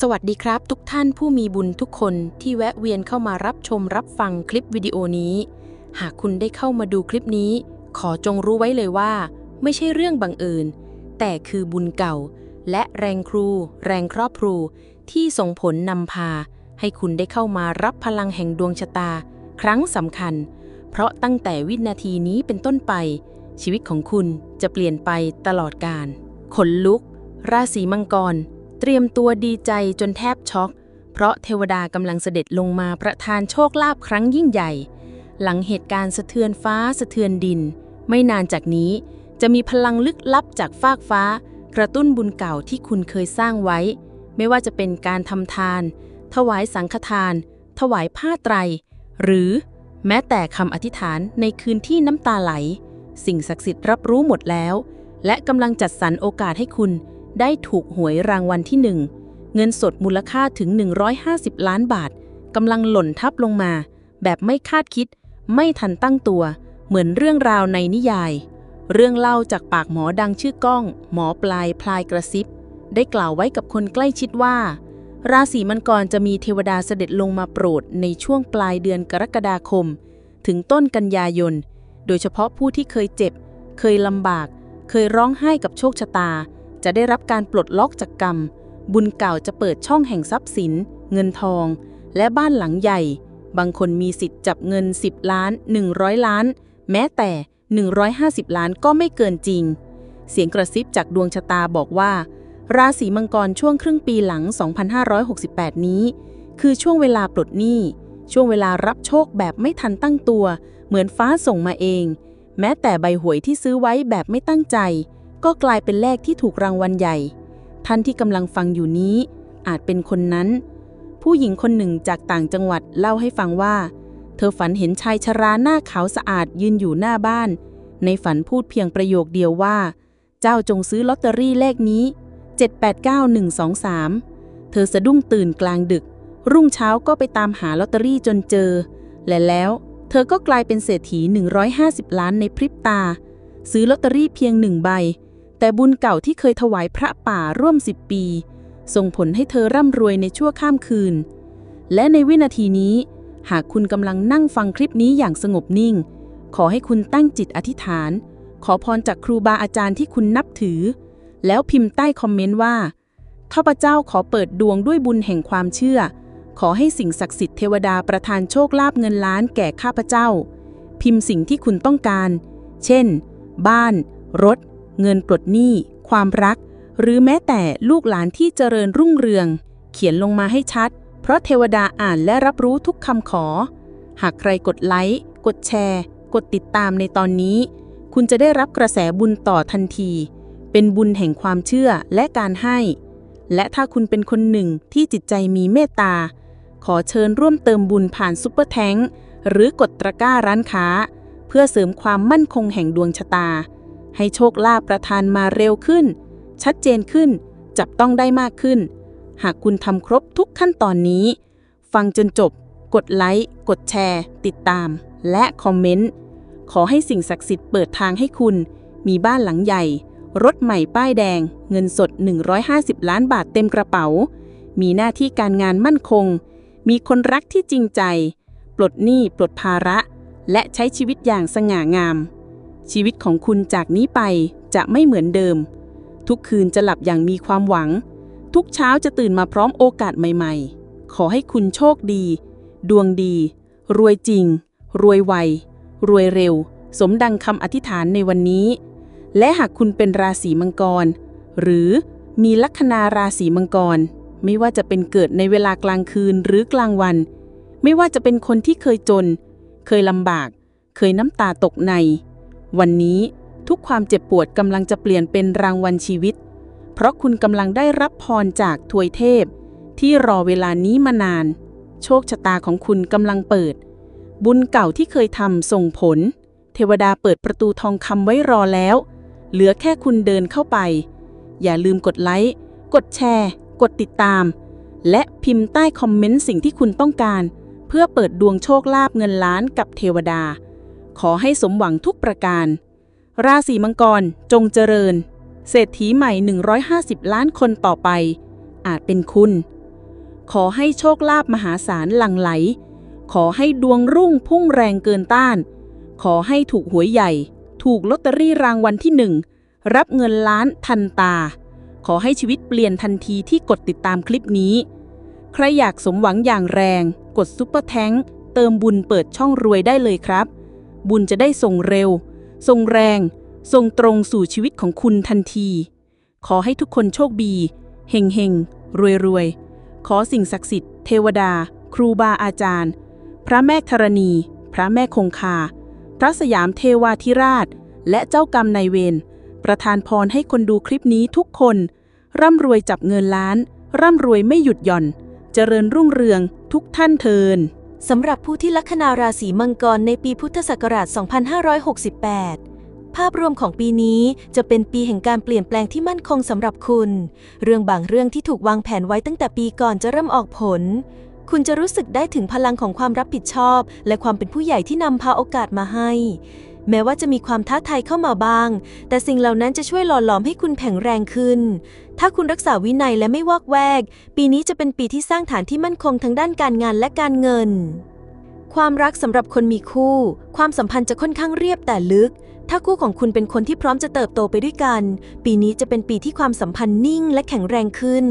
สวัสดีครับ ทุกท่านผู้มีบุญทุกคนที่แวะเวียนเข้ามารับชมรับฟังคลิปวิดีโอนี้ หากคุณได้เข้ามาดูคลิปนี้ ขอจงรู้ไว้เลยว่า ไม่ใช่เรื่องบังเอิญ แต่คือบุญเก่า และแรงครู แรงครอบครู ที่ส่งผลนำพา ให้คุณได้เข้ามารับพลังแห่งดวงชะตา ครั้งสำคัญ เพราะตั้งแต่วินาทีนี้เป็นต้นไป ชีวิตของคุณจะเปลี่ยนไปตลอดกาลขนลุก ราศีมังกร เตรียมตัวดีใจจนแทบช็อก เพราะเทวดากำลังเสด็จลงมาประทานโชคลาภครั้งยิ่งใหญ่ หลังเหตุการณ์สะเทือนฟ้าสะเทือนดิน ไม่นานจากนี้จะมีพลังลึกลับจากฟากฟ้า กระตุ้นบุญเก่าที่คุณเคยสร้างไว้ ไม่ว่าจะเป็นการทำทาน ถวายสังฆทาน ถวายผ้าไตร หรือแม้แต่คำอธิษฐานในคืนที่น้ำตาไหล สิ่งศักดิ์สิทธิ์รับรู้หมดแล้ว และกำลังจัดสรรโอกาสให้คุณ ได้ถูกหวยรางวัลที่หนึ่งเงินสดมูลค่าถึง 150 ล้านบาทกำลังหล่นทับลงมา แบบไม่คาดคิด ไม่ทันตั้งตัว เหมือนเรื่องราวในนิยาย เรื่องเล่าจากปากหมอดังชื่อก้อง หมอปลายพลายกระซิบ ได้กล่าวไว้กับคนใกล้ชิดว่า ราศีมังกรจะมีเทวดาเสด็จลงมาโปรดในช่วงปลายเดือนกรกฎาคม ถึงต้นกันยายน โดยเฉพาะผู้ที่เคยเจ็บ เคยลำบาก เคยร้องไห้กับโชคชะตา จะได้รับการปลดล็อกจากกรรม บุญเก่าจะเปิดช่องแห่งทรัพย์สิน เงินทอง และบ้านหลังใหญ่ บางคนมีสิทธิ์จับเงิน 10 ล้าน 100 ล้าน แม้แต่ 150 ล้านก็ไม่เกินจริง เสียงกระซิบจากดวงชะตาบอกว่า ราศีมังกรช่วงครึ่งปีหลัง 2568 นี้ คือช่วงเวลาปลดหนี้ ช่วงเวลารับโชคแบบไม่ทันตั้งตัว เหมือนฟ้าส่งมาเอง แม้แต่ใบหวยที่ซื้อไว้แบบไม่ตั้งใจ ก็กลายเป็นเลขที่ถูกรางวัลใหญ่ ท่านที่กำลังฟังอยู่นี้ อาจเป็นคนนั้น ผู้หญิงคนหนึ่งจากต่างจังหวัดเล่าให้ฟังว่า เธอฝันเห็นชายชราหน้าขาวสะอาดยืนอยู่หน้าบ้าน ในฝันพูดเพียงประโยคเดียวว่า เจ้าจงซื้อลอตเตอรี่เลขนี้ 789123 เธอสะดุ้งตื่นกลางดึก รุ่งเช้าก็ไปตามหาลอตเตอรี่จนเจอ และแล้วเธอก็กลายเป็นเศรษฐี 150 ล้านในพริบตา ซื้อลอตเตอรี่เพียงหนึ่งใบ แต่บุญเก่าที่เคยถวายพระป่าร่วม10ปี ส่งผลให้เธอร่ำรวยในชั่วข้ามคืน และในวินาทีนี้ หากคุณกำลังนั่งฟังคลิปนี้อย่างสงบนิ่ง ขอให้คุณตั้งจิตอธิษฐาน ขอพรจากครูบาอาจารย์ที่คุณนับถือ แล้วพิมพ์ใต้คอมเมนต์ว่าข้าพเจ้าขอเปิดดวงด้วยบุญแห่งความเชื่อ ขอให้สิ่งศักดิ์สิทธิ์เทวดาประทานโชคลาภเงินล้านแก่ข้าพเจ้า พิมพ์สิ่งที่คุณต้องการ เช่น บ้าน รถ เงินปลดหนี้ ความรัก หรือแม้แต่ลูกหลานที่เจริญรุ่งเรือง เขียนลงมาให้ชัด เพราะเทวดาอ่านและรับรู้ทุกคำขอ หากใครกดไลค์ กดแชร์ กดติดตามในตอนนี้ คุณจะได้รับกระแสบุญต่อทันที เป็นบุญแห่งความเชื่อและการให้ และถ้าคุณเป็นคนหนึ่งที่จิตใจมีเมตตา ขอเชิญร่วมเติมบุญผ่านซุปเปอร์แทงหรือกดตะกร้าร้านค้า เพื่อเสริมความมั่นคงแห่งดวงชะตา ให้โชคลาภประทานมาเร็วขึ้น ชัดเจนขึ้น จับต้องได้มากขึ้น หากคุณทำครบทุกขั้นตอนนี้ ฟังจนจบ กดไลค์ กดแชร์ ติดตาม และคอมเมนต์ ขอให้สิ่งศักดิ์สิทธิ์เปิดทางให้คุณ มีบ้านหลังใหญ่ รถใหม่ป้ายแดง เงินสด 150 ล้านบาทเต็มกระเป๋า มีหน้าที่การงานมั่นคง มีคนรักที่จริงใจ ปลดหนี้ปลดภาระ และใช้ชีวิตอย่างสง่างาม ชีวิตของคุณจากนี้ไปจะไม่เหมือนเดิม ทุกคืนจะหลับอย่างมีความหวัง ทุกเช้าจะตื่นมาพร้อมโอกาสใหม่ ๆ ขอให้คุณโชคดี ดวงดี รวยจริง รวยไว รวยเร็ว สมดังคำอธิษฐานในวันนี้ และหากคุณเป็นราศีมังกร หรือมีลัคนาราศีมังกร ไม่ว่าจะเป็นเกิดในเวลากลางคืนหรือกลางวัน ไม่ว่าจะเป็นคนที่เคยจน เคยลำบาก เคยน้ำตาตกใน วันนี้ทุกความเจ็บปวดกำลังจะเปลี่ยนเป็นรางวัลชีวิต เพราะคุณกำลังได้รับพรจากทวยเทพ ที่รอเวลานี้มานาน โชคชะตาของคุณกำลังเปิด บุญเก่าที่เคยทำส่งผล เทวดาเปิดประตูทองคำไว้รอแล้ว เหลือแค่คุณเดินเข้าไป อย่าลืมกดไลค์ กดแชร์ กดติดตาม และพิมพ์ใต้คอมเมนต์สิ่งที่คุณต้องการ เพื่อเปิดดวงโชคลาภเงินล้านกับเทวดา ขอให้สมหวังทุกประการ ราศีมังกรจงเจริญ เศรษฐีใหม่ 150 ล้านคนต่อไป อาจเป็นคุณ ขอให้โชคลาภมหาศาลหลั่งไหล ขอให้ดวงรุ่งพุ่งแรงเกินต้าน ขอให้ถูกหวยใหญ่ ถูกลอตเตอรี่รางวัลที่หนึ่งรับเงินล้านทันตา ขอให้ชีวิตเปลี่ยนทันทีที่กดติดตามคลิปนี้ ใครอยากสมหวังอย่างแรง กดซุปเปอร์แทงเติมบุญเปิดช่องรวยได้เลยครับ บุญจะได้ส่งเร็ว ส่งแรง ส่งตรงสู่ชีวิตของคุณทันที ขอให้ทุกคนโชคดีเฮงเฮงรวยรวยขอสิ่งศักดิ์สิทธิ์เทวดา ครูบาอาจารย์ พระแม่ธรณี พระแม่คงคา พระสยามเทวาธิราช และเจ้ากรรมนายเวรประทานพรให้คนดูคลิปนี้ทุกคน ร่ำรวยจับเงินล้าน ร่ำรวยไม่หยุดหย่อน เจริญรุ่งเรืองทุกท่านเทิน สำหรับผู้ที่ลัคนาราศีมังกรในปีพุทธศักราช 2568 ภาพรวมของปีนี้จะเป็นปีแห่งการเปลี่ยนแปลงที่มั่นคงสำหรับคุณ เรื่องบางเรื่องที่ถูกวางแผนไว้ตั้งแต่ปีก่อนจะเริ่มออกผล คุณจะรู้สึกได้ถึงพลังของความรับผิดชอบ และความเป็นผู้ใหญ่ที่นำพาโอกาสมาให้ แม้ว่าจะมีความท้าทายเข้ามาบ้าง แต่สิ่งเหล่านั้นจะช่วยหล่อหลอมให้คุณแข็งแรงขึ้น ถ้าคุณรักษาวินัยและไม่วอกแวก ปีนี้จะเป็นปีที่สร้างฐานที่มั่นคงทั้งด้านการงานและการเงิน ความรักสำหรับคนมีคู่ ความสัมพันธ์จะค่อนข้างเรียบแต่ลึก ถ้าคู่ของคุณเป็นคนที่พร้อมจะเติบโตไปด้วยกัน ปีนี้จะเป็นปีที่ความสัมพันธ์นิ่งและแข็งแรงขึ้น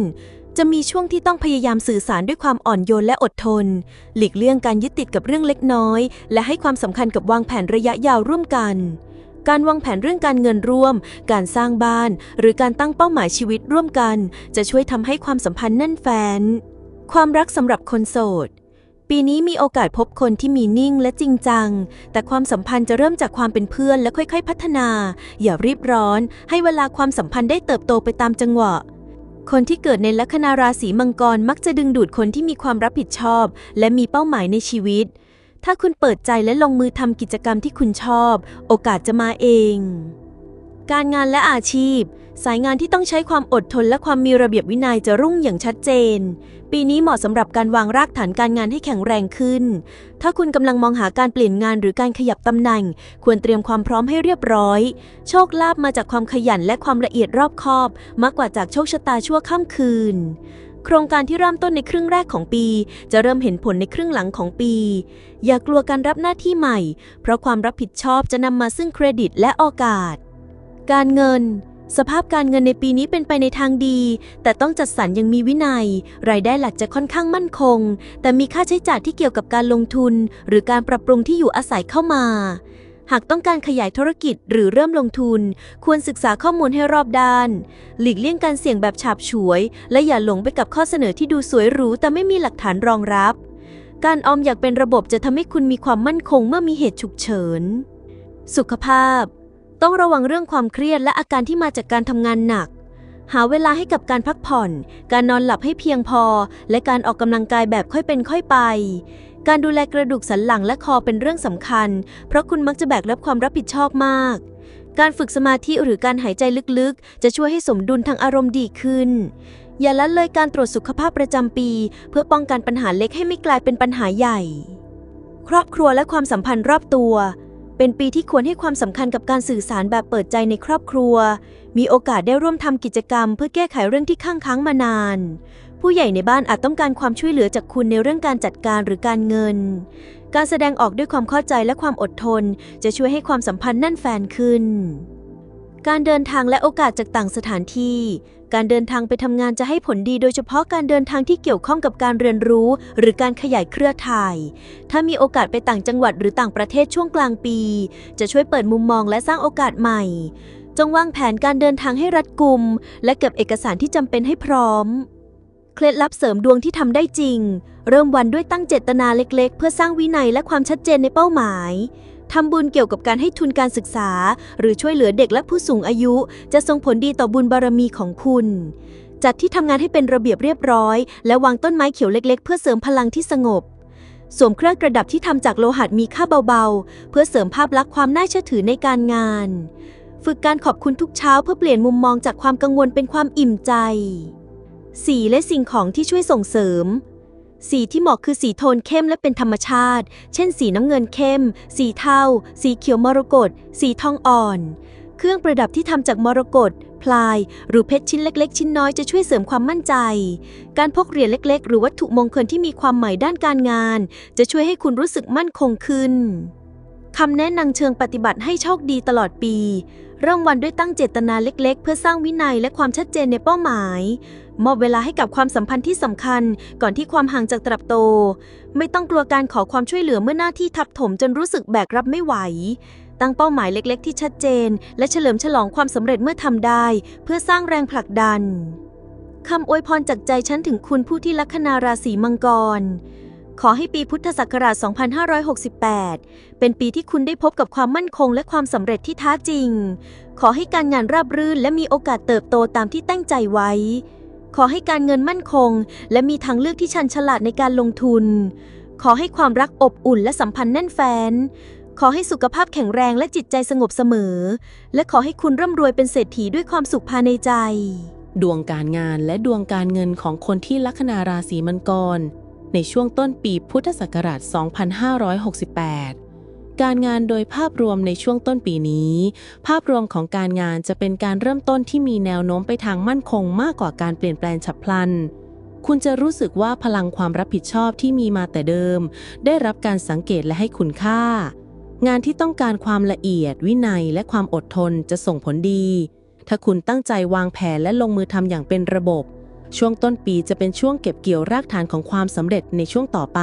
จะมีช่วงที่ต้องพยายามสื่อสารด้วยความอ่อนโยนและอดทน หลีกเลี่ยงการยึดติดกับเรื่องเล็กน้อย และให้ความสำคัญกับวางแผนระยะยาวร่วมกัน การวางแผนเรื่องการเงินร่วม การสร้างบ้าน หรือการตั้งเป้าหมายชีวิตร่วมกัน จะช่วยทำให้ความสัมพันธ์แน่นแฟ้นความรักสำหรับคนโสดปีนี้มีโอกาสพบคนที่มีนิ่งและจริงจัง แต่ความสัมพันธ์จะเริ่มจากความเป็นเพื่อนและค่อยๆ พัฒนา อย่ารีบร้อน ให้เวลาความสัมพันธ์ได้เติบโตไปตามจังหวะ คนที่เกิดในลัคนาราศีมังกรมักจะดึงดูดคนที่มีความรับผิดชอบ และมีเป้าหมายในชีวิต ถ้าคุณเปิดใจและลงมือทำกิจกรรมที่คุณชอบ โอกาสจะมาเอง การงานและอาชีพ สายงานที่ต้องใช้ความอดทนและความมีระเบียบวินัยจะรุ่งอย่างชัดเจน ปีนี้เหมาะสำหรับการวางรากฐานการงานให้แข็งแรงขึ้น ถ้าคุณกำลังมองหาการเปลี่ยนงานหรือการขยับตำแหน่ง ควรเตรียมความพร้อมให้เรียบร้อย โชคลาภมาจากความขยันและความละเอียดรอบคอบ มากกว่าจากโชคชะตาชั่วข้ามคืนโครงการที่เริ่มต้นในครึ่งแรกของปี จะเริ่มเห็นผลในครึ่งหลังของปี อย่ากลัวการรับหน้าที่ใหม่ เพราะความรับผิดชอบจะนำมาซึ่งเครดิตและโอกาส การเงิน สภาพการเงินในปีนี้เป็นไปในทางดี แต่ต้องจัดสรรยังมีวินัย รายได้หลักจะค่อนข้างมั่นคง แต่มีค่าใช้จ่ายที่เกี่ยวกับการลงทุน หรือการปรับปรุงที่อยู่อาศัยเข้ามา หากต้องการขยายธุรกิจหรือเริ่มลงทุน ควรศึกษาข้อมูลให้รอบด้าน หลีกเลี่ยงการเสี่ยงแบบฉาบฉวย และอย่าหลงไปกับข้อเสนอที่ดูสวยหรูแต่ไม่มีหลักฐานรองรับ การออมอยากเป็นระบบจะทำให้คุณมีความมั่นคงเมื่อมีเหตุฉุกเฉิน สุขภาพ ต้องระวังเรื่องความเครียดและอาการที่มาจากการทำงานหนัก หาเวลาให้กับการพักผ่อน การนอนหลับให้เพียงพอ และการออกกำลังกายแบบค่อยเป็นค่อยไป การดูแลกระดูกสันหลังและคอเป็นเรื่องสำคัญ เพราะคุณมักจะแบกรับความรับผิดชอบมาก การฝึกสมาธิหรือการหายใจลึกๆ จะช่วยให้สมดุลทางอารมณ์ดีขึ้นอย่าละเลยการตรวจสุขภาพประจำปี เพื่อป้องกันปัญหาเล็กให้ไม่กลายเป็นปัญหาใหญ่ ครอบครัวและความสัมพันธ์รอบตัว เป็นปีที่ควรให้ความสำคัญกับการสื่อสารแบบเปิดใจในครอบครัว มีโอกาสได้ร่วมทำกิจกรรม เพื่อแก้ไขเรื่องที่ข้างค้างมานาน ผู้ใหญ่ในบ้านอาจต้องการความช่วยเหลือจากคุณในเรื่องการจัดการหรือการเงิน การแสดงออกด้วยความเข้าใจและความอดทน จะช่วยให้ความสัมพันธ์แน่นแฟนขึ้น การเดินทางและโอกาสจากต่างสถานที่ การเดินทางไปทำงานจะให้ผลดีโดยเฉพาะการเดินทางที่เกี่ยวข้องกับการเรียนรู้ หรือการขยายเครือข่าย ถ้ามีโอกาสไปต่างจังหวัดหรือต่างประเทศช่วงกลางปี จะช่วยเปิดมุมมองและสร้างโอกาสใหม่ จงวางแผนการเดินทางให้รัดกุม และเก็บเอกสารที่จำเป็นให้พร้อม เคล็ดลับเสริมดวงที่ทำได้จริง เริ่มวันด้วยตั้งเจตนาเล็ก ๆ เพื่อสร้างวินัยและความชัดเจนในเป้าหมาย ทำบุญเกี่ยวกับการให้ทุนการศึกษา หรือช่วยเหลือเด็กและผู้สูงอายุ จะส่งผลดีต่อบุญบารมีของคุณ จัดที่ทำงานให้เป็นระเบียบเรียบร้อย และวางต้นไม้เขียวเล็ก ๆ เพื่อเสริมพลังที่สงบ สวมเครื่องประดับที่ทำจากโลหะมีค่าเบาๆ เพื่อเสริมภาพลักษณ์ความน่าเชื่อถือในการงาน ฝึกการขอบคุณทุกเช้าเพื่อเปลี่ยนมุมมองจากความกังวลเป็นความอิ่มใจ สีและสิ่งของที่ช่วยส่งเสริม สีที่เหมาะคือสีโทนเข้มและเป็นธรรมชาติ เช่นสีน้ำเงินเข้ม สีเทา สีเขียวมรกต สีทองอ่อน เครื่องประดับที่ทำจากมรกต พลาย หรือเพชรชิ้นเล็ก ๆ ชิ้นน้อยจะช่วยเสริมความมั่นใจ การพกเหรียญเล็ก ๆ หรือวัตถุมงคลที่มีความหมายด้านการงาน จะช่วยให้คุณรู้สึกมั่นคงขึ้นคำแนะนำเชิงปฏิบัติให้โชคดีตลอดปี เริ่มวันด้วยตั้งเจตนาเล็ก ๆ เพื่อสร้างวินัยและความชัดเจนในเป้าหมาย มอบเวลาให้กับความสัมพันธ์ที่สำคัญ ก่อนที่ความห่างจะตรับโต ไม่ต้องกลัวการขอความช่วยเหลือเมื่อหน้าที่ทับถมจนรู้สึกแบกรับไม่ไหว ตั้งเป้าหมายเล็ก ๆ ที่ชัดเจน และเฉลิมฉลองความสำเร็จเมื่อทำได้ เพื่อสร้างแรงผลักดันคำอวยพรจากใจฉันถึงคุณผู้ที่ลัคนาราศีมังกร ขอให้ปีพุทธศักราช 2568 เป็นปีที่คุณได้พบกับความมั่นคงและความสำเร็จที่ท้าจริง ขอให้การงานราบรื่นและมีโอกาสเติบโตตามที่ตั้งใจไว้ ขอให้การเงินมั่นคง และมีทางเลือกที่ชันฉลาดในการลงทุน ขอให้ความรักอบอุ่นและสัมพันธ์แน่นแฟ้น ขอให้สุขภาพแข็งแรงและจิตใจสงบเสมอ และขอให้คุณร่ำรวยเป็นเศรษฐีด้วยความสุขภายในใจ ดวงการงานและดวงการเงินของคนที่ลัคนาราศีมังกร ในช่วงต้นปีพุทธศักราช 2568 การงานโดยภาพรวมในช่วงต้นปีนี้ ภาพรวมของการงานจะเป็นการเริ่มต้นที่มีแนวโน้มไปทางมั่นคงมากกว่าการเปลี่ยนแปลงฉับพลัน คุณจะรู้สึกว่าพลังความรับผิดชอบที่มีมาแต่เดิม ได้รับการสังเกตและให้คุณค่า งานที่ต้องการความละเอียด วินัยและความอดทนจะส่งผลดี ถ้าคุณตั้งใจวางแผนและลงมือทำอย่างเป็นระบบ ช่วงต้นปีจะเป็นช่วงเก็บเกี่ยวรากฐานของความสำเร็จในช่วงต่อไป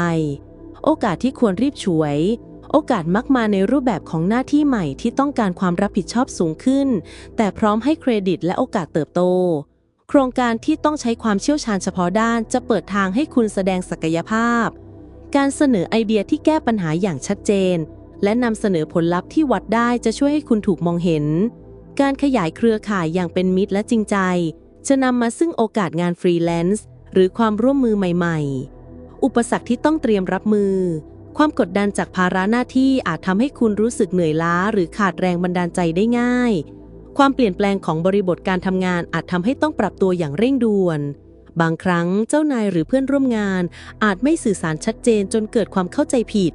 โอกาสที่ควรรีบฉวย โอกาสมักมาในรูปแบบของหน้าที่ใหม่ที่ต้องการความรับผิดชอบสูงขึ้น แต่พร้อมให้เครดิตและโอกาสเติบโต โครงการที่ต้องใช้ความเชี่ยวชาญเฉพาะด้านจะเปิดทางให้คุณแสดงศักยภาพ การเสนอไอเดียที่แก้ปัญหาอย่างชัดเจน และนำเสนอผลลัพธ์ที่วัดได้จะช่วยให้คุณถูกมองเห็น การขยายเครือข่ายอย่างเป็นมิตรและจริงใจ จะนำมาซึ่งโอกาสงานฟรีแลนซ์หรือความร่วมมือใหม่ ๆ อุปสรรคที่ต้องเตรียมรับมือ ความกดดันจากภาระหน้าที่อาจทำให้คุณรู้สึกเหนื่อยล้า หรือขาดแรงบันดาลใจได้ง่าย ความเปลี่ยนแปลงของบริบทการทำงานอาจทำให้ต้องปรับตัวอย่างเร่งด่วน บางครั้งเจ้านายหรือเพื่อนร่วมงาน อาจไม่สื่อสารชัดเจนจนเกิดความเข้าใจผิด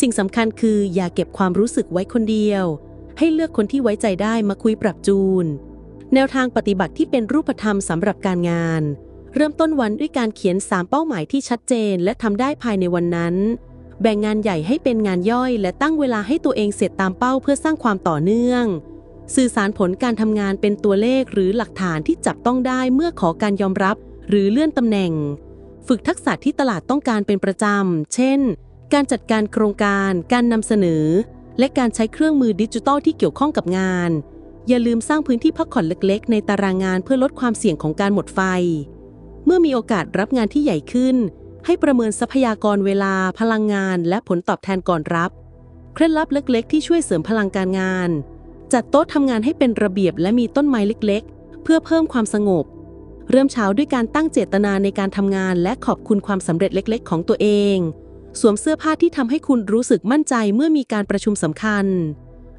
สิ่งสำคัญคืออย่าเก็บความรู้สึกไว้คนเดียว ให้เลือกคนที่ไว้ใจได้มาคุยปรับจูน แนวทางปฏิบัติที่เป็นรูปธรรมสำหรับการงาน เริ่มต้นวันด้วยการเขียน 3 เป้าหมายที่ชัดเจน และทำได้ภายในวันนั้น แบ่งงานใหญ่ให้เป็นงานย่อย และตั้งเวลาให้ตัวเองเสร็จตามเป้าเพื่อสร้างความต่อเนื่อง สื่อสารผลการทำงานเป็นตัวเลขหรือหลักฐานที่จับต้องได้เมื่อขอการยอมรับ หรือเลื่อนตำแหน่ง ฝึกทักษะที่ตลาดต้องการเป็นประจำ เช่น การจัดการโครงการ การนำเสนอ และการใช้เครื่องมือดิจิทัลที่เกี่ยวข้องกับงาน อย่าลืมสร้างพื้นที่พักผ่อนเล็กๆ ในตารางงานเพื่อลดความเสี่ยงของการหมดไฟ เมื่อมีโอกาสรับงานที่ใหญ่ขึ้น ให้ประเมินทรัพยากรเวลา พลังงาน และผลตอบแทนก่อนรับ เคล็ดลับเล็กๆ ที่ช่วยเสริมพลังการงาน จัดโต๊ะทำงานให้เป็นระเบียบและมีต้นไม้เล็กๆ เพื่อเพิ่มความสงบ เริ่มเช้าด้วยการตั้งเจตนาในการทำงาน และขอบคุณความสำเร็จเล็ก ๆ ของตัวเอง สวมเสื้อผ้าที่ทำให้คุณรู้สึกมั่นใจเมื่อมีการประชุมสำคัญ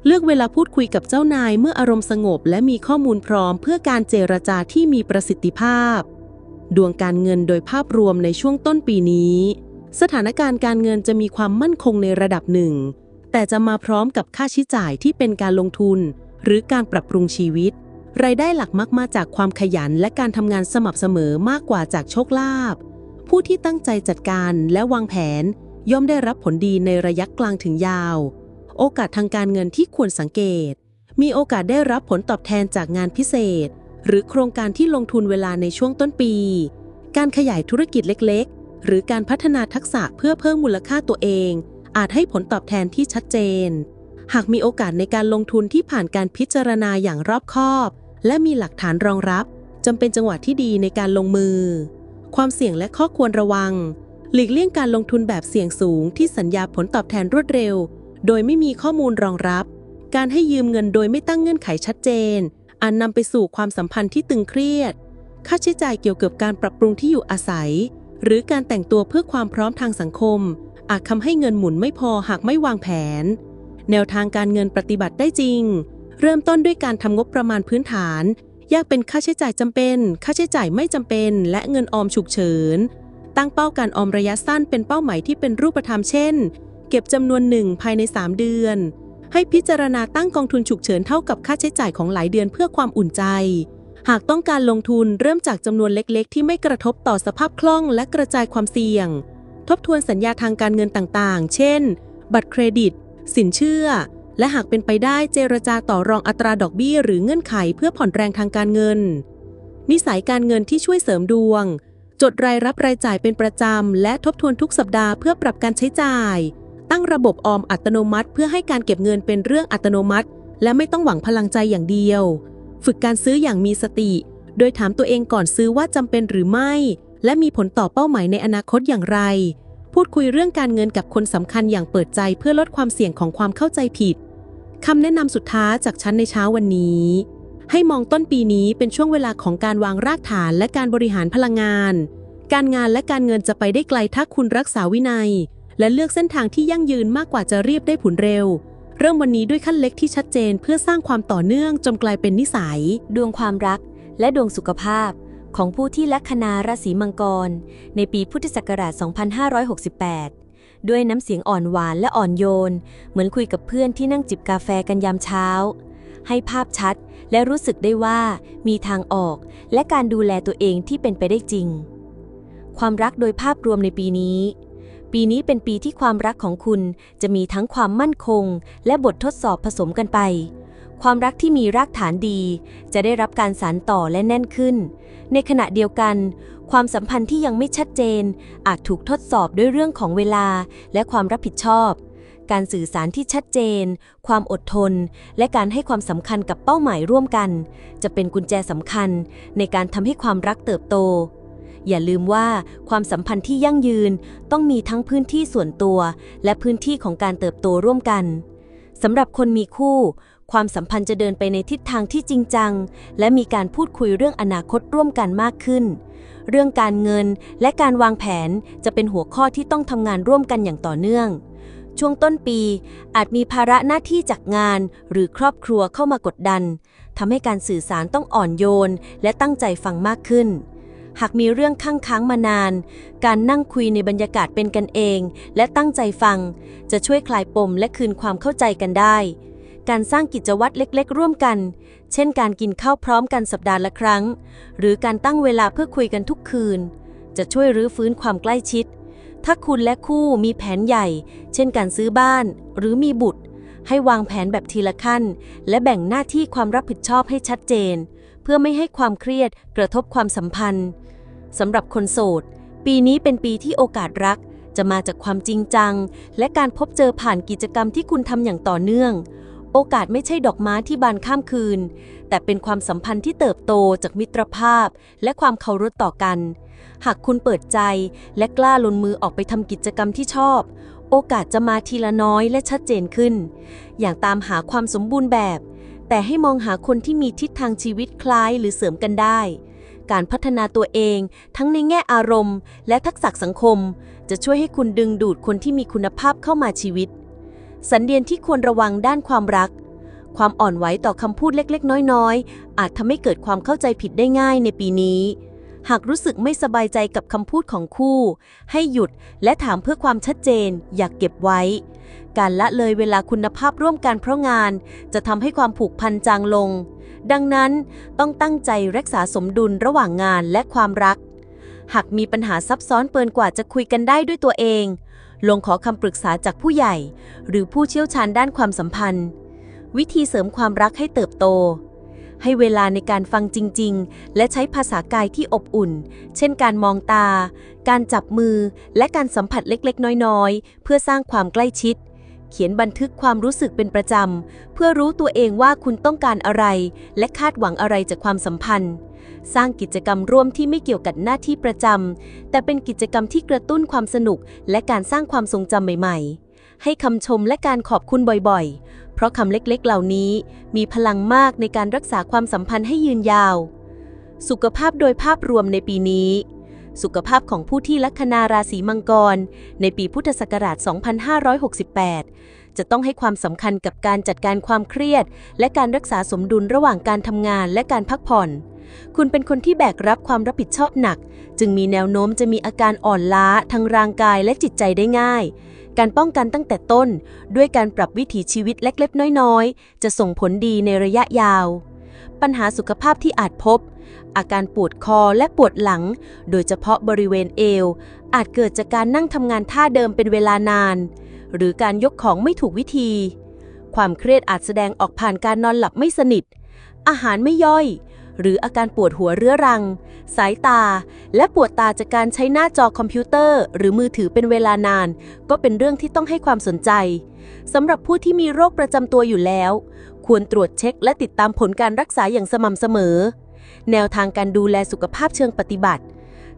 เลือกเวลาพูดคุยกับเจ้านายเมื่ออารมณ์สงบ และมีข้อมูลพร้อมเพื่อการเจรจาที่มีประสิทธิภาพ ดวงการเงินโดยภาพรวมในช่วงต้นปีนี้ สถานการณ์การเงินจะมีความมั่นคงในระดับหนึ่ง แต่จะมาพร้อมกับค่าใช้จ่ายที่เป็นการลงทุน หรือการปรับปรุงชีวิต รายได้หลักมักมาจากความขยันและการทำงานสม่ำเสมอมากกว่าจากโชคลาภผู้ที่ตั้งใจจัดการและวางแผนย่อมได้รับผลดีในระยะกลางถึงยาว โอกาสทางการเงินที่ควรสังเกต มีโอกาสได้รับผลตอบแทนจากงานพิเศษ หรือโครงการที่ลงทุนเวลาในช่วงต้นปี การขยายธุรกิจเล็ก ๆ หรือการพัฒนาทักษะเพื่อเพิ่มมูลค่าตัวเอง อาจให้ผลตอบแทนที่ชัดเจน หากมีโอกาสในการลงทุนที่ผ่านการพิจารณาอย่างรอบคอบ และมีหลักฐานรองรับจำเป็นจังหวะที่ดีในการลงมือ ความเสี่ยงและข้อควรระวัง หลีกเลี่ยงการลงทุนแบบเสี่ยงสูงที่สัญญาผลตอบแทนรวดเร็ว โดยไม่มีข้อมูลรองรับ การให้ยืมเงินโดยไม่ตั้งเงื่อนไขชัดเจนอาจนนำไปสู่ความสัมพันธ์ที่ตึงเครียด ค่าใช้จ่ายเกี่ยวกับการปรับปรุงที่อยู่อาศัย หรือการแต่งตัวเพื่อความพร้อมทางสังคม อาจทำให้เงินหมุนไม่พอหากไม่วางแผน แนวทางการเงินปฏิบัติได้จริง เริ่มต้นด้วยการทำงบประมาณพื้นฐาน แยกเป็นค่าใช้จ่ายจำเป็น ค่าใช้จ่ายไม่จำเป็น และเงินออมฉุกเฉิน ตั้งเป้าการออมระยะสั้นเป็นเป้าหมายที่เป็นรูปธรรมเช่น เก็บจำนวนหนึ่งภายใน 3 เดือน ให้พิจารณาตั้งกองทุนฉุกเฉินเท่ากับค่าใช้จ่ายของหลายเดือนเพื่อความอุ่นใจ หากต้องการลงทุนเริ่มจากจำนวนเล็กๆ ที่ไม่กระทบต่อสภาพคล่องและกระจายความเสี่ยง ทบทวนสัญญาทางการเงินต่างๆ เช่น บัตรเครดิต สินเชื่อ และหากเป็นไปได้เจรจาต่อรองอัตราดอกเบี้ยหรือเงื่อนไขเพื่อผ่อนแรงทางการเงิน นิสัยการเงินที่ช่วยเสริมดวงจดรายรับรายจ่ายเป็นประจำ และทบทวนทุกสัปดาห์เพื่อปรับการใช้จ่าย ตั้งระบบออมอัตโนมัติ เพื่อให้การเก็บเงินเป็นเรื่องอัตโนมัติ และไม่ต้องหวังพลังใจอย่างเดียว ฝึกการซื้ออย่างมีสติ โดยถามตัวเองก่อนซื้อว่าจำเป็นหรือไม่ และมีผลต่อเป้าหมายในอนาคตอย่างไร พูดคุยเรื่องการเงินกับคนสำคัญอย่างเปิดใจเพื่อลดความเสี่ยงของความเข้าใจผิดคำแนะนำสุดท้ายจากฉันในเช้าวันนี้ ให้มองต้นปีนี้เป็นช่วงเวลาของการวางรากฐานและการบริหารพลังงาน การงานและการเงินจะไปได้ไกลถ้าคุณรักษาวินัย และเลือกเส้นทางที่ยั่งยืนมากกว่าจะเรียบได้ผลเร็ว เริ่มวันนี้ด้วยขั้นเล็กที่ชัดเจนเพื่อสร้างความต่อเนื่องจนกลายเป็นนิสัย ดวงความรักและดวงสุขภาพ ของผู้ที่ลัคนาราศีมังกร ในปีพุทธศักราช 2568 ด้วยน้ำเสียงอ่อนหวานและอ่อนโยน เหมือนคุยกับเพื่อนที่นั่งจิบกาแฟกันยามเช้า ให้ภาพชัดและรู้สึกได้ว่ามีทางออก และการดูแลตัวเองที่เป็นไปได้จริง ความรักโดยภาพรวมในปีนี้ ปีนี้เป็นปีที่ความรักของคุณจะมีทั้งความมั่นคง และบททดสอบผสมกันไป ความรักที่มีรากฐานดี จะได้รับการสานต่อและแน่นขึ้น ในขณะเดียวกัน ความสัมพันธ์ที่ยังไม่ชัดเจน อาจถูกทดสอบด้วยเรื่องของเวลาและความรับผิดชอบ การสื่อสารที่ชัดเจน ความอดทน และการให้ความสำคัญกับเป้าหมายร่วมกัน จะเป็นกุญแจสำคัญ ในการทำให้ความรักเติบโต อย่าลืมว่าความสัมพันธ์ที่ยั่งยืนต้องมีทั้งพื้นที่ส่วนตัว และพื้นที่ของการเติบโตร่วมกันสำหรับคนมีคู่ ความสัมพันธ์จะเดินไปในทิศทางที่จริงจัง และมีการพูดคุยเรื่องอนาคตร่วมกันมากขึ้น เรื่องการเงินและการวางแผนจะเป็นหัวข้อที่ต้องทำงานร่วมกันอย่างต่อเนื่อง ช่วงต้นปี อาจมีภาระหน้าที่จากงาน หรือครอบครัวเข้ามากดดันทำให้การสื่อสารต้องอ่อนโยน และตั้งใจฟังมากขึ้น หากมีเรื่องข้างค้างมานาน การนั่งคุยในบรรยากาศเป็นกันเอง และตั้งใจฟัง จะช่วยคลายปมและคืนความเข้าใจกันได้ การสร้างกิจวัตรเล็กๆ ร่วมกัน เช่น การกินข้าวพร้อมกันสัปดาห์ละครั้ง หรือการตั้งเวลาเพื่อคุยกันทุกคืน จะช่วยรื้อฟื้นความใกล้ชิด ถ้าคุณและคู่มีแผนใหญ่ เช่น การซื้อบ้าน หรือมีบุตร ให้วางแผนแบบทีละขั้น และแบ่งหน้าที่ความรับผิดชอบให้ชัดเจน เพื่อไม่ให้ความเครียดกระทบความสัมพันธ์สำหรับคนโสด ปีนี้เป็นปีที่โอกาสรัก จะมาจากความจริงจัง และการพบเจอผ่านกิจกรรมที่คุณทำอย่างต่อเนื่อง โอกาสไม่ใช่ดอกไม้ที่บานข้ามคืน แต่เป็นความสัมพันธ์ที่เติบโตจากมิตรภาพ และความเคารพต่อกัน หากคุณเปิดใจและกล้าลงมือออกไปทำกิจกรรมที่ชอบ โอกาสจะมาทีละน้อยและชัดเจนขึ้น อย่างตามหาความสมบูรณ์แบบ แต่ให้มองหาคนที่มีทิศทางชีวิตคล้ายหรือเสริมกันได้ การพัฒนาตัวเองทั้งในแง่อารมณ์ และทักษะสังคม จะช่วยให้คุณดึงดูดคนที่มีคุณภาพเข้ามาชีวิต สัญญาณที่ควรระวังด้านความรัก ความอ่อนไหวต่อคำพูดเล็กๆ น้อยๆ อาจทำให้เกิดความเข้าใจผิดได้ง่ายในปีนี้ หากรู้สึกไม่สบายใจกับคำพูดของคู่ ให้หยุดและถามเพื่อความชัดเจน อย่ากเก็บไว้ การละเลยเวลาคุณภาพร่วมกันเพราะงาน จะทำให้ความผูกพันจางลง ดังนั้นต้องตั้งใจรักษาสมดุลระหว่างงานและความรัก หากมีปัญหาซับซ้อนเกินกว่าจะคุยกันได้ด้วยตัวเอง ลงขอคำปรึกษาจากผู้ใหญ่ หรือผู้เชี่ยวชาญด้านความสัมพันธ์ วิธีเสริมความรักให้เติบโต ให้เวลาในการฟังจริง ๆ และใช้ภาษากายที่อบอุ่น เช่นการมองตา การจับมือ และการสัมผัสเล็กๆ น้อยๆ เพื่อสร้างความใกล้ชิด เขียนบันทึกความรู้สึกเป็นประจำ เพื่อรู้ตัวเองว่าคุณต้องการอะไร และคาดหวังอะไรจากความสัมพันธ์ สร้างกิจกรรมร่วมที่ไม่เกี่ยวกับหน้าที่ประจำแต่เป็นกิจกรรมที่กระตุ้นความสนุก และการสร้างความทรงจำใหม่ ๆ ให้คำชมและการขอบคุณบ่อยๆ เพราะคำเล็กๆเหล่านี้มีพลังมากในการรักษาความสัมพันธ์ให้ยืนยาว สุขภาพโดยภาพรวมในปีนี้ สุขภาพของผู้ที่ลัคนาราศีมังกร ในปีพุทธศักราช 2568 จะต้องให้ความสำคัญกับการจัดการความเครียด และการรักษาสมดุลระหว่างการทำงานและการพักผ่อน คุณเป็นคนที่แบกรับความรับผิดชอบหนัก จึงมีแนวโน้มจะมีอาการอ่อนล้าทั้งร่างกายและจิตใจได้ง่าย การป้องกันตั้งแต่ต้น ด้วยการปรับวิถีชีวิตเล็กๆ น้อยๆ จะส่งผลดีในระยะยาว ปัญหาสุขภาพที่อาจพบ อาการปวดคอและปวดหลัง โดยเฉพาะบริเวณเอว อาจเกิดจากการนั่งทำงานท่าเดิมเป็นเวลานาน หรือการยกของไม่ถูกวิธี ความเครียดอาจแสดงออกผ่านการนอนหลับไม่สนิท อาหารไม่ย่อย หรืออาการปวดหัวเรื้อรัง สายตา และปวดตาจากการใช้หน้าจอคอมพิวเตอร์ หรือมือถือเป็นเวลานาน ก็เป็นเรื่องที่ต้องให้ความสนใจสำหรับผู้ที่มีโรคประจำตัวอยู่แล้ว ควรตรวจเช็คและติดตามผลการรักษาอย่างสม่ำเสมอ แนวทางการดูแลสุขภาพเชิงปฏิบัติ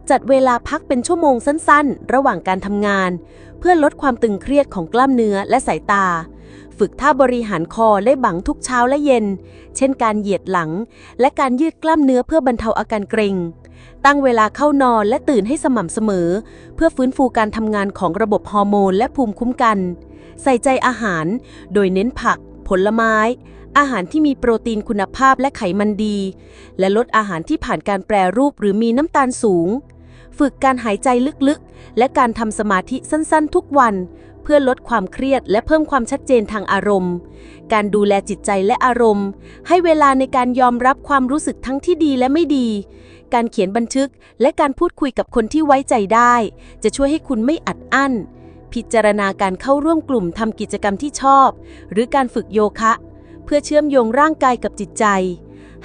จัดเวลาพักเป็นชั่วโมงสั้น ๆ ระหว่างการทำงาน เพื่อลดความตึงเครียดของกล้ามเนื้อและสายตา ฝึกท่าบริหารคอและบังทุกเช้าและเย็น เช่นการเหยียดหลัง และการยืดกล้ามเนื้อเพื่อบรรเทาอาการเกร็ง ตั้งเวลาเข้านอนและตื่นให้สม่ำเสมอ เพื่อฟื้นฟูการทำงานของระบบฮอร์โมนและภูมิคุ้มกัน ใส่ใจอาหาร โดยเน้นผัก ผลไม้ อาหารที่มีโปรตีนคุณภาพและไขมันดี และลดอาหารที่ผ่านการแปรรูปหรือมีน้ำตาลสูง ฝึกการหายใจลึกๆ และการทำสมาธิสั้นๆ ทุกวัน เพื่อลดความเครียดและเพิ่มความชัดเจนทางอารมณ์ การดูแลจิตใจและอารมณ์ ให้เวลาในการยอมรับความรู้สึกทั้งที่ดีและไม่ดี การเขียนบันทึกและการพูดคุยกับคนที่ไว้ใจได้ จะช่วยให้คุณไม่อัดอั้น พิจารณาการเข้าร่วมกลุ่มทำกิจกรรมที่ชอบ หรือการฝึกโยคะ เพื่อเชื่อมโยงร่างกายกับจิตใจ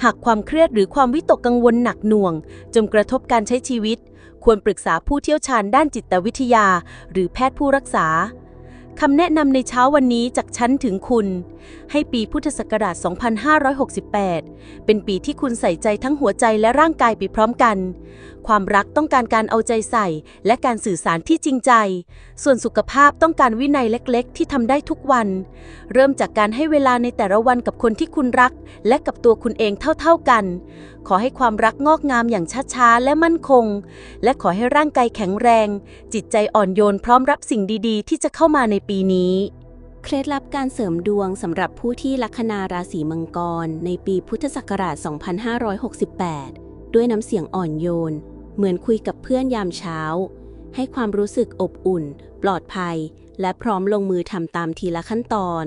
หากความเครียดหรือความวิตกกังวลหนักหน่วง จนกระทบการใช้ชีวิต ควรปรึกษาผู้เชี่ยวชาญด้านจิตวิทยา หรือแพทย์ผู้รักษา คำแนะนำในเช้าวันนี้จากฉันถึงคุณ ให้ปีพุทธศักราช 2568 เป็นปีที่คุณใส่ใจทั้งหัวใจและร่างกายไปพร้อมกัน ความรักต้องการการเอาใจใส่ และการสื่อสารที่จริงใจ ส่วนสุขภาพต้องการวินัยเล็กๆ ที่ทำได้ทุกวัน เริ่มจากการให้เวลาในแต่ละวันกับคนที่คุณรัก และกับตัวคุณเองเท่าๆกันขอให้ความรักงอกงามอย่างช้าๆ และมั่นคง และขอให้ร่างกายแข็งแรง จิตใจอ่อนโยนพร้อมรับสิ่งดีๆ ที่จะเข้ามาในปีนี้ เคล็ดลับการเสริมดวงสำหรับผู้ที่ลัคนาราศีมังกร ในปีพุทธศักราช 2568 ด้วยน้ำเสียงอ่อนโยน เหมือนคุยกับเพื่อนยามเช้า ให้ความรู้สึกอบอุ่น ปลอดภัย และพร้อมลงมือทำตามทีละขั้นตอน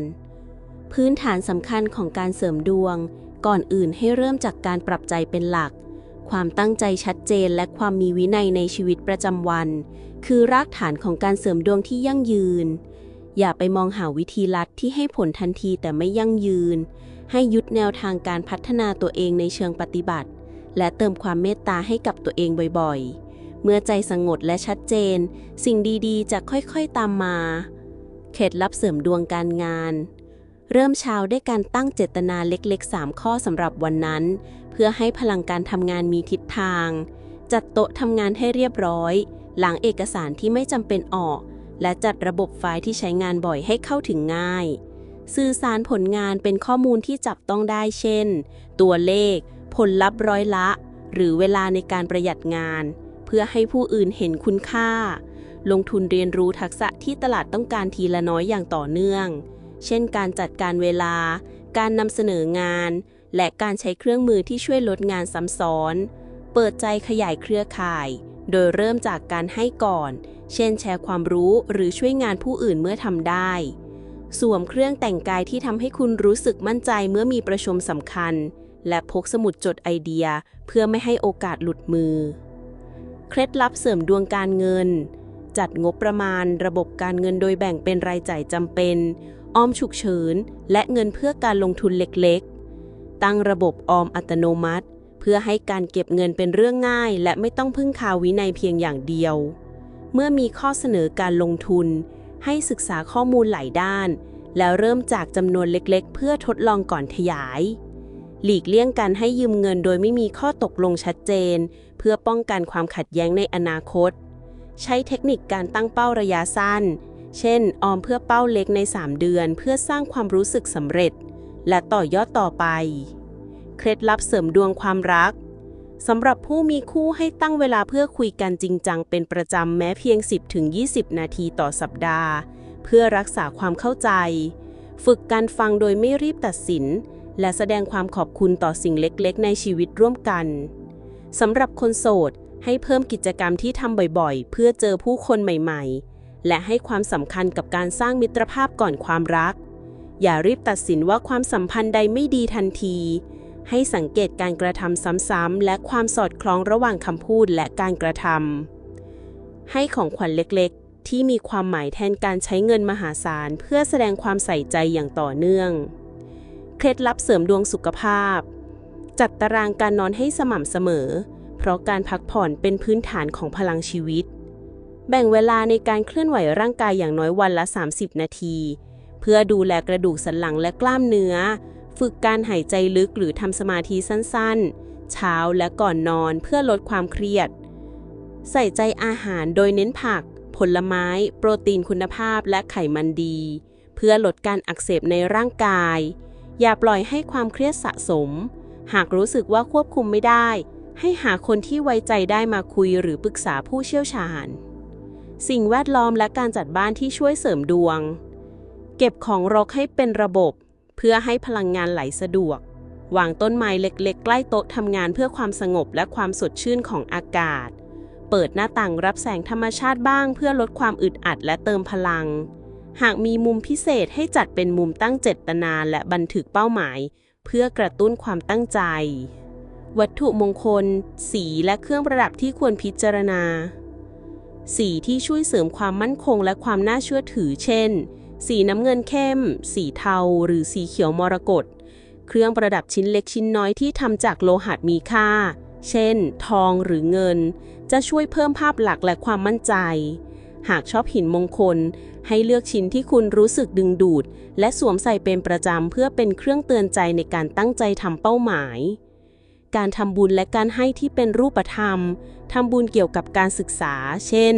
พื้นฐานสำคัญของการเสริมดวง ก่อนอื่นให้เริ่มจากการปรับใจเป็นหลัก ความตั้งใจชัดเจนและความมีวินัยในชีวิตประจำวัน คือรากฐานของการเสริมดวงที่ยั่งยืน อย่าไปมองหาวิธีลัดที่ให้ผลทันทีแต่ไม่ยั่งยืน ให้ยึดแนวทางการพัฒนาตัวเองในเชิงปฏิบัติ และเติมความเมตตาให้กับตัวเองบ่อยๆ เมื่อใจสงบและชัดเจน สิ่งดีๆ จะค่อยๆตามมา เคล็ดลับเสริมดวงการงาน เริ่มเช้าด้วยการตั้งเจตนาเล็กๆ 3 ข้อสำหรับวันนั้น เพื่อให้พลังการทำงานมีทิศทาง จัดโต๊ะทำงานให้เรียบร้อย หลังเอกสารที่ไม่จำเป็นออก และจัดระบบไฟล์ที่ใช้งานบ่อยให้เข้าถึงง่าย สื่อสารผลงานเป็นข้อมูลที่จับต้องได้เช่น ตัวเลข ผลลัพธ์ร้อยละ หรือเวลาในการประหยัดงาน เพื่อให้ผู้อื่นเห็นคุณค่า ลงทุนเรียนรู้ทักษะที่ตลาดต้องการทีละน้อยอย่างต่อเนื่อง เช่นการจัดการเวลา การนำเสนองาน และการใช้เครื่องมือที่ช่วยลดงานซ้ำซ้อน เปิดใจขยายเครือข่าย โดยเริ่มจากการให้ก่อน เช่นแชร์ความรู้หรือช่วยงานผู้อื่นเมื่อทำได้ สวมเครื่องแต่งกายที่ทำให้คุณรู้สึกมั่นใจเมื่อมีประชุมสำคัญ และพกสมุดจดไอเดีย เพื่อไม่ให้โอกาสหลุดมือ เคล็ดลับเสริมดวงการเงินจัดงบประมาณระบบการเงินโดยแบ่งเป็นรายจ่ายจำเป็น ออมฉุกเฉิน และเงินเพื่อการลงทุนเล็กๆ ตั้งระบบออมอัตโนมัติ เพื่อให้การเก็บเงินเป็นเรื่องง่าย และไม่ต้องพึ่งข่าววินัยเพียงอย่างเดียว เมื่อมีข้อเสนอการลงทุน ให้ศึกษาข้อมูลหลายด้าน แล้วเริ่มจากจำนวนเล็กๆ เพื่อทดลองก่อนขยาย หลีกเลี่ยงการให้ยืมเงินโดยไม่มีข้อตกลงชัดเจน เพื่อป้องกันความขัดแย้งในอนาคต ใช้เทคนิคการตั้งเป้าระยะสั้น เช่น ออมเพื่อเป้าเล็กใน 3 เดือนเพื่อสร้างความรู้สึกสำเร็จ และต่อยอดต่อไป เคล็ดลับเสริมดวงความรักสำหรับผู้มีคู่ให้ตั้งเวลาเพื่อคุยกันจริงจังเป็นประจำแม้เพียง 10-20 นาทีต่อสัปดาห์ เพื่อรักษาความเข้าใจ ฝึกการฟังโดยไม่รีบตัดสิน และแสดงความขอบคุณต่อสิ่งเล็กๆ ในชีวิตร่วมกันสำหรับคนโสดให้เพิ่มกิจกรรมที่ทำบ่อยๆ เพื่อเจอผู้คนใหม่ๆ และให้ความสำคัญกับการสร้างมิตรภาพก่อนความรัก อย่ารีบตัดสินว่าความสัมพันธ์ใดไม่ดีทันที ให้สังเกตการกระทำซ้ำๆและความสอดคล้องระหว่างคำพูดและการกระทำให้ของขวัญเล็กๆ ที่มีความหมายแทนการใช้เงินมหาศาล เพื่อแสดงความใส่ใจอย่างต่อเนื่อง เคล็ดลับเสริมดวงสุขภาพ จัดตารางการนอนให้สม่ำเสมอ เพราะการพักผ่อนเป็นพื้นฐานของพลังชีวิต แบ่งเวลาในการเคลื่อนไหวร่างกายอย่างน้อยวันละ 30 นาที เพื่อดูแลกระดูกสันหลังและกล้ามเนื้อ ฝึกการหายใจลึกหรือทำสมาธิสั้นๆ เช้าและก่อนนอนเพื่อลดความเครียด ใส่ใจอาหารโดยเน้นผัก ผลไม้ โปรตีนคุณภาพและไขมันดี เพื่อลดการอักเสบในร่างกาย อย่าปล่อยให้ความเครียดสะสม หากรู้สึกว่าควบคุมไม่ได้ ให้หาคนที่ไว้ใจได้มาคุยหรือปรึกษาผู้เชี่ยวชาญ สิ่งแวดล้อมและการจัดบ้านที่ช่วยเสริมดวง เก็บของรกให้เป็นระบบ เพื่อให้พลังงานไหลสะดวก วางต้นไม้เล็กๆ ใกล้โต๊ะทำงานเพื่อความสงบและความสดชื่นของอากาศ เปิดหน้าต่างรับแสงธรรมชาติบ้างเพื่อลดความอึดอัดและเติมพลัง หากมีมุมพิเศษให้จัดเป็นมุมตั้งเจตนาและบันทึกเป้าหมาย เพื่อกระตุ้นความตั้งใจ วัตถุมงคล สีและเครื่องประดับที่ควรพิจารณา สีที่ช่วยเสริมความมั่นคงและความน่าเชื่อถือ เช่น สีน้ำเงินเข้ม สีเทา หรือสีเขียวมรกต เครื่องประดับชิ้นเล็กชิ้นน้อยที่ทำจากโลหะมีค่า เช่น ทองหรือเงิน จะช่วยเพิ่มภาพลักษณ์และความมั่นใจ หากชอบหินมงคล ให้เลือกชิ้นที่คุณรู้สึกดึงดูด และสวมใส่เป็นประจำเพื่อเป็นเครื่องเตือนใจในการตั้งใจทำเป้าหมาย การทำบุญและการให้ที่เป็นรูปธรรม ทำบุญเกี่ยวกับการศึกษา เช่น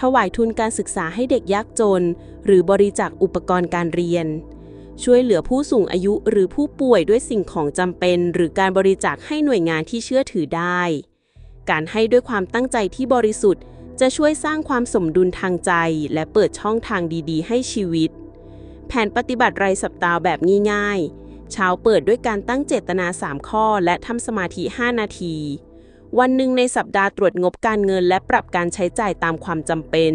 ถวายทุนการศึกษาให้เด็กยากจน หรือบริจาคอุปกรณ์การเรียน ช่วยเหลือผู้สูงอายุหรือผู้ป่วยด้วยสิ่งของจำเป็น หรือการบริจาคให้หน่วยงานที่เชื่อถือได้ การให้ด้วยความตั้งใจที่บริสุทธิ์ จะช่วยสร้างความสมดุลทางใจ และเปิดช่องทางดี ๆ ให้ชีวิต แผนปฏิบัติรายสัปดาห์แบบง่ายๆ เช้าเปิดด้วยการตั้งเจตนา 3 ข้อ และทำสมาธิ 5 นาที วันหนึ่งในสัปดาห์ตรวจงบการเงิน และปรับการใช้จ่ายตามความจำเป็น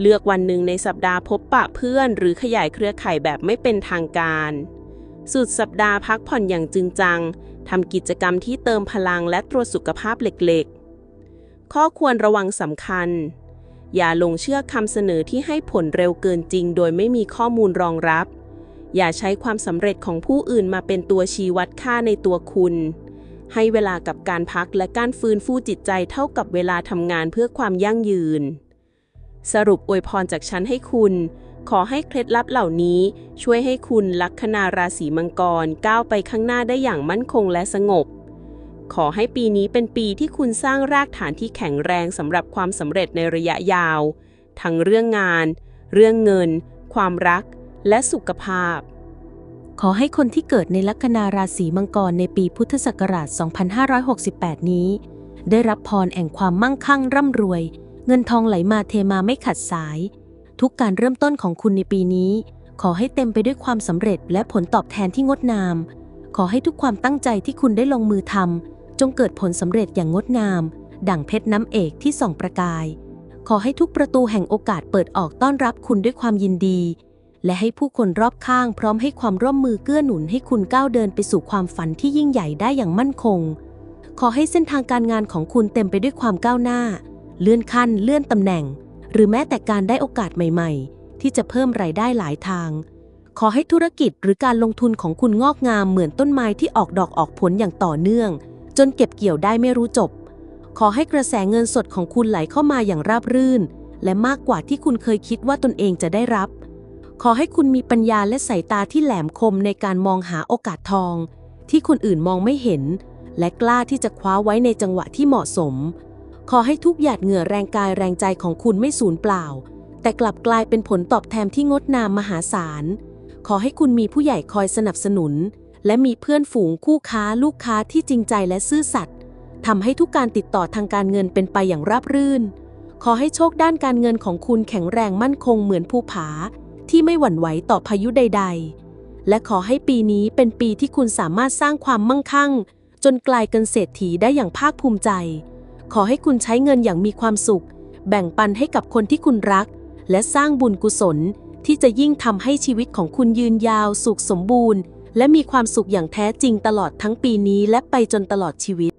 เลือกวันหนึ่งในสัปดาห์พบปะเพื่อน หรือขยายเครือข่ายแบบไม่เป็นทางการ สุดสัปดาห์พักผ่อนอย่างจริงจังทำกิจกรรมที่เติมพลังและตรวจสุขภาพเล็กๆ ข้อควรระวังสำคัญ อย่าลงเชื่อคำเสนอที่ให้ผลเร็วเกินจริง โดยไม่มีข้อมูลรองรับ อย่าใช้ความสำเร็จของผู้อื่นมาเป็นตัวชี้วัดค่าในตัวคุณ ให้เวลากับการพักและการฟื้นฟูจิตใจเท่ากับเวลาทำงานเพื่อความยั่งยืน สรุปอวยพรจากฉันให้คุณ ขอให้เคล็ดลับเหล่านี้ช่วยให้คุณลัคนาราศีมังกรก้าวไปข้างหน้าได้อย่างมั่นคงและสงบ ขอให้ปีนี้เป็นปีที่คุณสร้างรากฐานที่แข็งแรงสำหรับความสำเร็จในระยะยาว ทั้งเรื่องงาน เรื่องเงิน ความรัก และสุขภาพ ขอให้คนที่เกิดในลัคนาราศีมังกรในปีพุทธศักราช 2568 นี้ ได้รับพรแห่งความมั่งคั่งร่ำรวย เงินทองไหลมาเทมาไม่ขัดสาย ทุกการเริ่มต้นของคุณในปีนี้ ขอให้เต็มไปด้วยความสำเร็จและผลตอบแทนที่งดงาม ขอให้ทุกความตั้งใจที่คุณได้ลงมือทำจงเกิดผลสำเร็จอย่างงดงาม ดั่งเพชรน้ำเอกที่ส่องประกายขอให้ทุกประตูแห่งโอกาสเปิดออกต้อนรับคุณด้วยความยินดี และให้ผู้คนรอบข้างพร้อมให้ความร่วมมือเกื้อหนุนให้คุณก้าวเดินไปสู่ความฝันที่ยิ่งใหญ่ได้อย่างมั่นคง ขอให้เส้นทางการงานของคุณเต็มไปด้วยความก้าวหน้า เลื่อนขั้น เลื่อนตำแหน่ง หรือแม้แต่การได้โอกาสใหม่ๆ ที่จะเพิ่มรายได้หลายทาง ขอให้ธุรกิจหรือการลงทุนของคุณงอกงามเหมือนต้นไม้ที่ออกดอกออกผลอย่างต่อเนื่อง จนเก็บเกี่ยวได้ไม่รู้จบ ขอให้กระแสเงินสดของคุณไหลเข้ามาอย่างราบรื่น และมากกว่าที่คุณเคยคิดว่าตนเองจะได้รับ ขอให้คุณมีปัญญาและสายตาที่แหลมคมในการมองหาโอกาสทอง ที่คนอื่นมองไม่เห็น และกล้าที่จะคว้าไว้ในจังหวะที่เหมาะสม ขอให้ทุกหยาดเหงื่อแรงกายแรงใจของคุณไม่สูญเปล่า แต่กลับกลายเป็นผลตอบแทนที่งดงามมหาศาล ขอให้คุณมีผู้ใหญ่คอยสนับสนุน และมีเพื่อนฝูงคู่ค้าลูกค้าที่จริงใจและซื่อสัตย์ทำให้ทุกการติดต่อทางการเงินเป็นไปอย่างราบรื่น ขอให้โชคด้านการเงินของคุณแข็งแรงมั่นคงเหมือนภูผา ที่ไม่หวั่นไหวต่อพายุใด ๆ และขอให้ปีนี้เป็นปีที่คุณสามารถสร้างความมั่งคั่ง จนกลายเป็นเศรษฐีได้อย่างภาคภูมิใจ ขอให้คุณใช้เงินอย่างมีความสุข แบ่งปันให้กับคนที่คุณรัก และสร้างบุญกุศลที่จะยิ่งทำให้ชีวิตของคุณยืนยาวสุขสมบูรณ์ และมีความสุขอย่างแท้จริงตลอดทั้งปีนี้และไปจนตลอดชีวิต